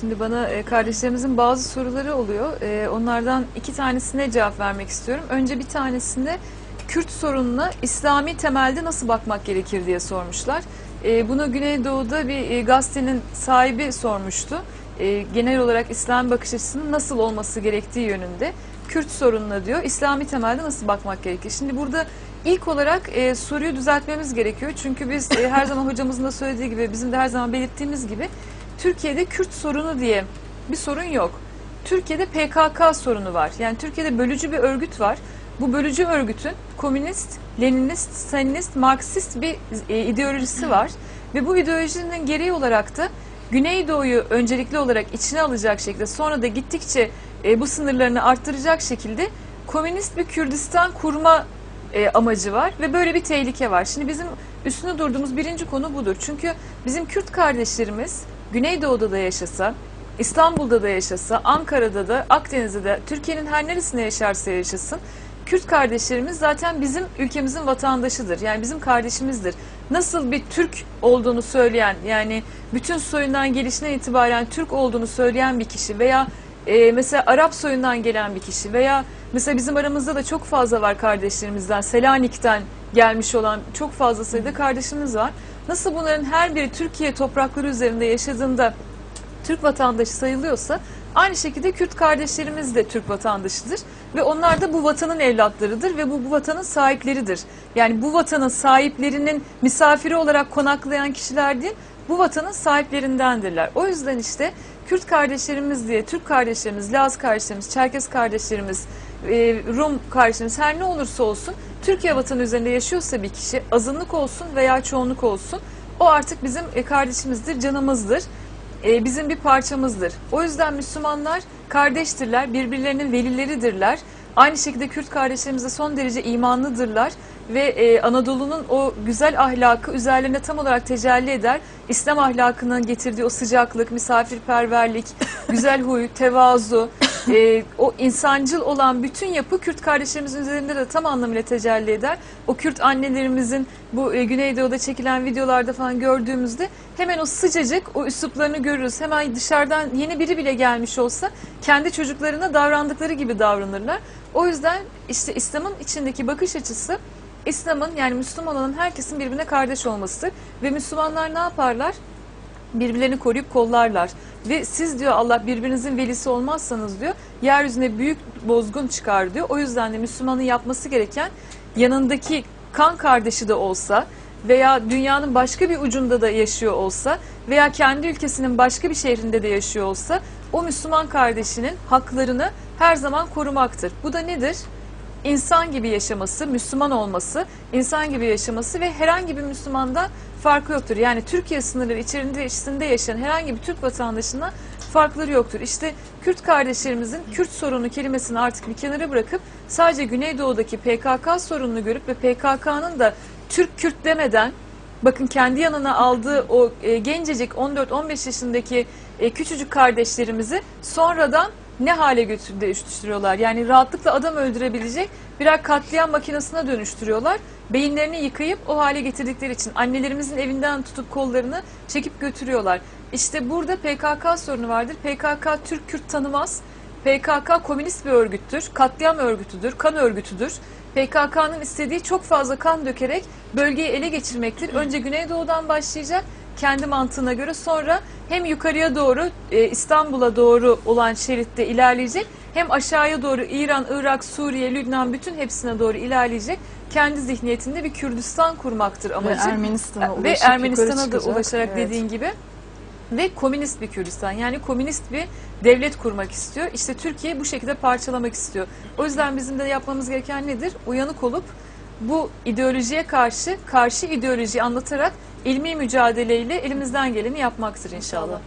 Şimdi bana e, kardeşlerimizin bazı soruları oluyor. E, onlardan iki tanesine cevap vermek istiyorum. Önce bir tanesinde Kürt sorununa İslami temelde nasıl bakmak gerekir diye sormuşlar. E, bunu Güneydoğu'da bir e, gazetenin sahibi sormuştu. Genel olarak İslam bakış açısının nasıl olması gerektiği yönünde. Kürt sorununa diyor İslami temelde nasıl bakmak gerekir? Şimdi burada ilk olarak soruyu düzeltmemiz gerekiyor. Çünkü biz her zaman hocamızın da söylediği gibi bizim de her zaman belirttiğimiz gibi Türkiye'de Kürt sorunu diye bir sorun yok. Türkiye'de PKK sorunu var. Yani Türkiye'de bölücü bir örgüt var. Bu bölücü örgütün komünist, leninist, stalinist, marksist bir e, ideolojisi var. Ve bu ideolojinin gereği olarak da Güneydoğu'yu öncelikli olarak içine alacak şekilde sonra da gittikçe e, bu sınırlarını arttıracak şekilde komünist bir Kürdistan kurma e, amacı var ve böyle bir tehlike var. Şimdi bizim üstüne durduğumuz birinci konu budur. Çünkü bizim Kürt kardeşlerimiz Güneydoğu'da da yaşasa, İstanbul'da da yaşasa, Ankara'da da, Akdeniz'de de, Türkiye'nin her neresinde yaşarsa yaşasın, Kürt kardeşlerimiz zaten bizim ülkemizin vatandaşıdır. Yani bizim kardeşimizdir. Nasıl bir Türk olduğunu söyleyen, yani bütün soyundan gelişine itibaren Türk olduğunu söyleyen bir kişi veya e, mesela Arap soyundan gelen bir kişi veya mesela bizim aramızda da çok fazla var kardeşlerimizden, Selanik'ten gelmiş olan çok fazla sayıda kardeşimiz var. Nasıl bunların her biri Türkiye toprakları üzerinde yaşadığında Türk vatandaşı sayılıyorsa aynı şekilde Kürt kardeşlerimiz de Türk vatandaşıdır ve onlar da bu vatanın evlatlarıdır ve bu, bu vatanın sahipleridir. Yani bu vatanın sahiplerinin misafiri olarak konaklayan kişiler değil, bu vatanın sahiplerindendirler. O yüzden işte Kürt kardeşlerimiz diye Türk kardeşlerimiz, Laz kardeşlerimiz, Çerkes kardeşlerimiz, e, Rum kardeşlerimiz her ne olursa olsun Türkiye vatanı üzerinde yaşıyorsa bir kişi azınlık olsun veya çoğunluk olsun o artık bizim e, kardeşimizdir, canımızdır. E, bizim bir parçamızdır. O yüzden Müslümanlar kardeştirler, birbirlerinin velileridirler. Aynı şekilde Kürt kardeşlerimiz de son derece imanlıdırlar ve e, Anadolu'nun o güzel ahlakı üzerlerine tam olarak tecelli eder. İslam ahlakının getirdiği o sıcaklık, misafirperverlik, güzel huy, tevazu, e, o insancıl olan bütün yapı Kürt kardeşlerimizin üzerinde de tam anlamıyla tecelli eder. O Kürt annelerimizin bu e, Güneydoğu'da çekilen videolarda falan gördüğümüzde hemen o sıcacık o üsluplarını görürüz. Hemen dışarıdan yeni biri bile gelmiş olsa kendi çocuklarına davrandıkları gibi davranırlar. O yüzden işte İslam'ın içindeki bakış açısı İslam'ın yani Müslüman olan herkesin birbirine kardeş olmasıdır. Ve Müslümanlar ne yaparlar? Birbirlerini koruyup kollarlar. Ve siz diyor Allah birbirinizin velisi olmazsanız diyor yeryüzüne büyük bozgun çıkar diyor. O yüzden de Müslümanın yapması gereken yanındaki kan kardeşi de olsa veya dünyanın başka bir ucunda da yaşıyor olsa veya kendi ülkesinin başka bir şehrinde de yaşıyor olsa o Müslüman kardeşinin haklarını her zaman korumaktır. Bu da nedir? İnsan gibi yaşaması, Müslüman olması, insan gibi yaşaması ve herhangi bir Müslümanda farkı yoktur. Yani Türkiye sınırları içerisinde yaşayan herhangi bir Türk vatandaşına farkları yoktur. İşte Kürt kardeşlerimizin Kürt sorunu kelimesini artık bir kenara bırakıp sadece Güneydoğu'daki PKK sorununu görüp ve PKK'nın da Türk Kürt demeden bakın kendi yanına aldığı o e, gencecik 14-15 yaşındaki e, küçücük kardeşlerimizi sonradan ne hale götür- dönüştürüyorlar? Yani rahatlıkla adam öldürebilecek birer katliam makinesine dönüştürüyorlar. Beyinlerini yıkayıp o hale getirdikleri için annelerimizin evinden tutup kollarını çekip götürüyorlar. İşte burada PKK sorunu vardır. PKK Türk-Kürt tanımaz. PKK komünist bir örgüttür, katliam örgütüdür, kan örgütüdür. PKK'nın istediği çok fazla kan dökerek bölgeyi ele geçirmektir. Önce Güneydoğu'dan başlayacak, kendi mantığına göre sonra hem yukarıya doğru e, İstanbul'a doğru olan şeritte ilerleyecek hem aşağıya doğru İran, Irak, Suriye, Lübnan bütün hepsine doğru ilerleyecek. Kendi zihniyetinde bir Kürdistan kurmaktır Ve amacı. Ermenistan'a ulaşıp Ve yukarı Ermenistan'a da ulaşarak Evet. dediğin gibi ve komünist bir Kürdistan yani komünist bir devlet kurmak istiyor. İşte Türkiye bu şekilde parçalamak istiyor. O yüzden bizim de yapmamız gereken nedir? Uyanık olup bu ideolojiye karşı karşı ideolojiyi anlatarak ilmi mücadeleyle elimizden geleni yapmaktır inşallah.